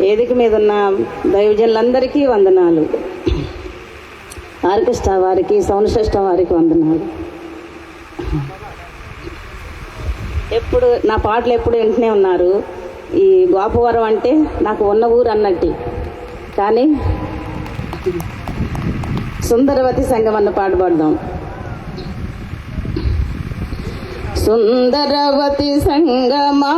వేదిక మీద ఉన్న దైవజనులందరికీ వందనాలు. ఆర్కెస్ట్రా వారికి సౌండ్ వారికి వందనాలు. ఎప్పుడు నా పాటలు ఎప్పుడు వింటూనే ఉన్నారు. ఈ గోపవరం అంటే నాకు ఉన్న ఊరు అన్నట్టు. కానీ సుందరవతి సంఘం అన్న పాట పాడదాం. సుందరవతి సంగమా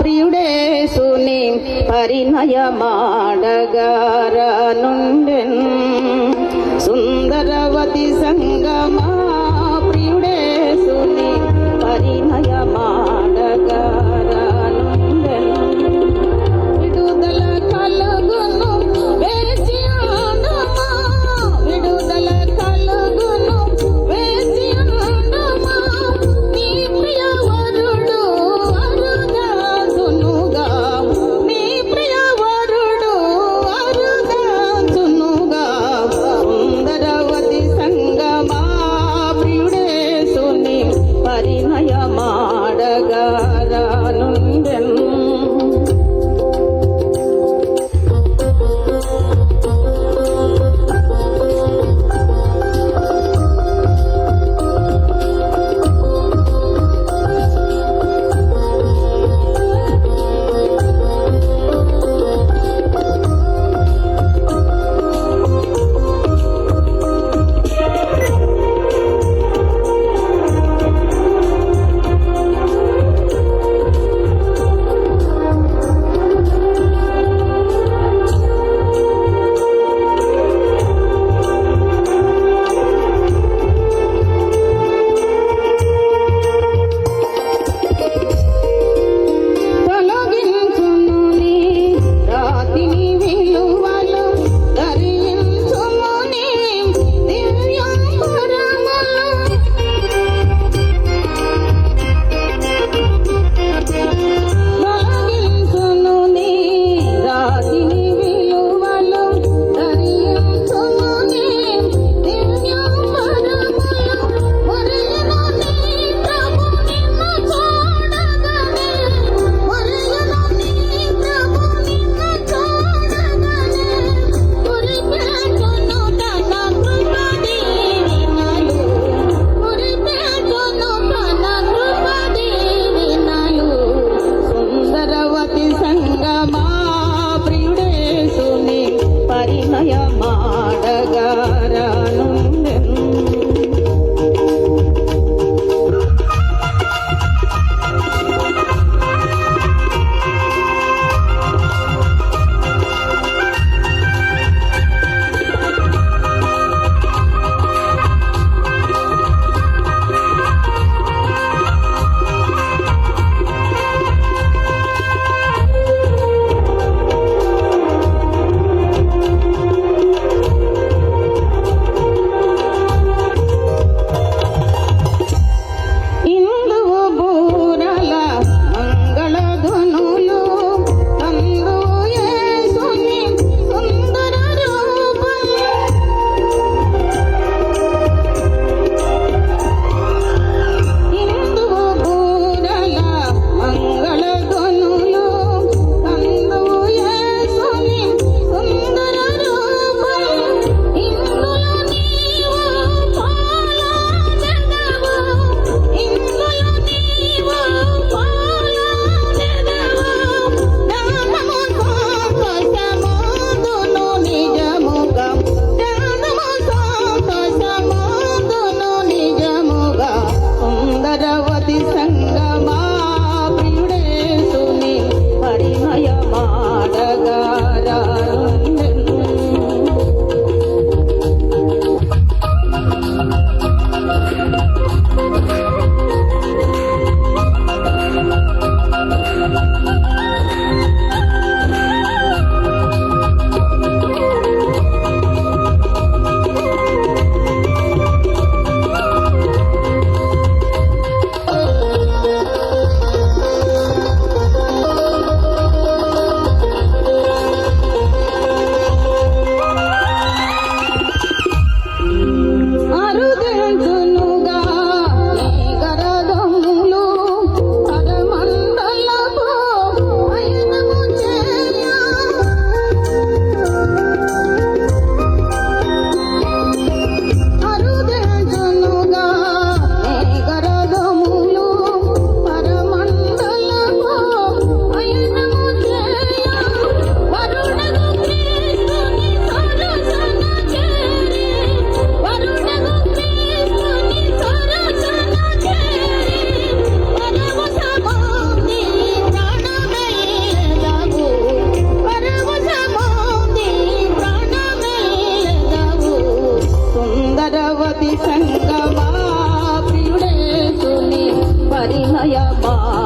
ప్రియుడేసుని పరిణయమాడగార పరిణయమాడగారానుండెన్ సుందరవతి సంగమా Allah.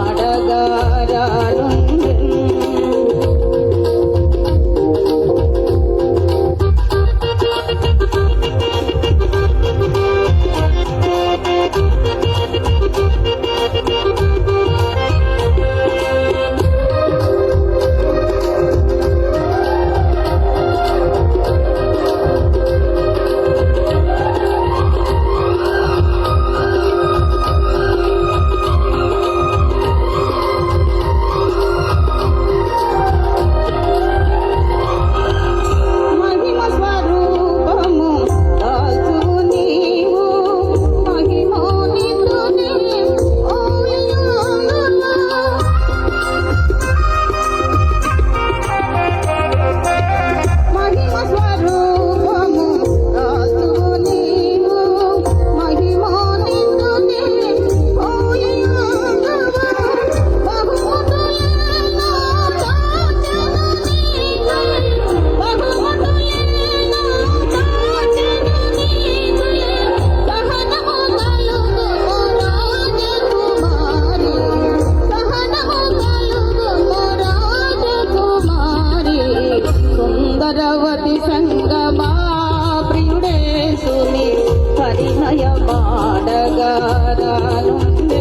regalo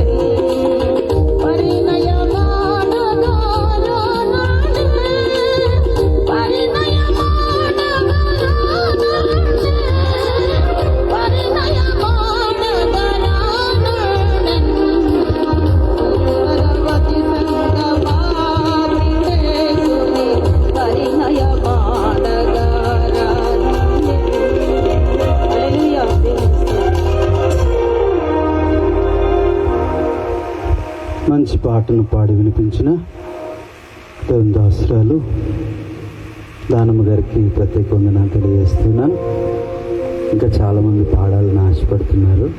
మంచి పాటను పాడి వినిపించిన దేవుని దాసురాలు దానమ్మ గారికి ప్రత్యేక వందనాలు తెలియజేస్తున్నాను. ఇంకా చాలామంది పాడాలని ఆశపడుతున్నారు.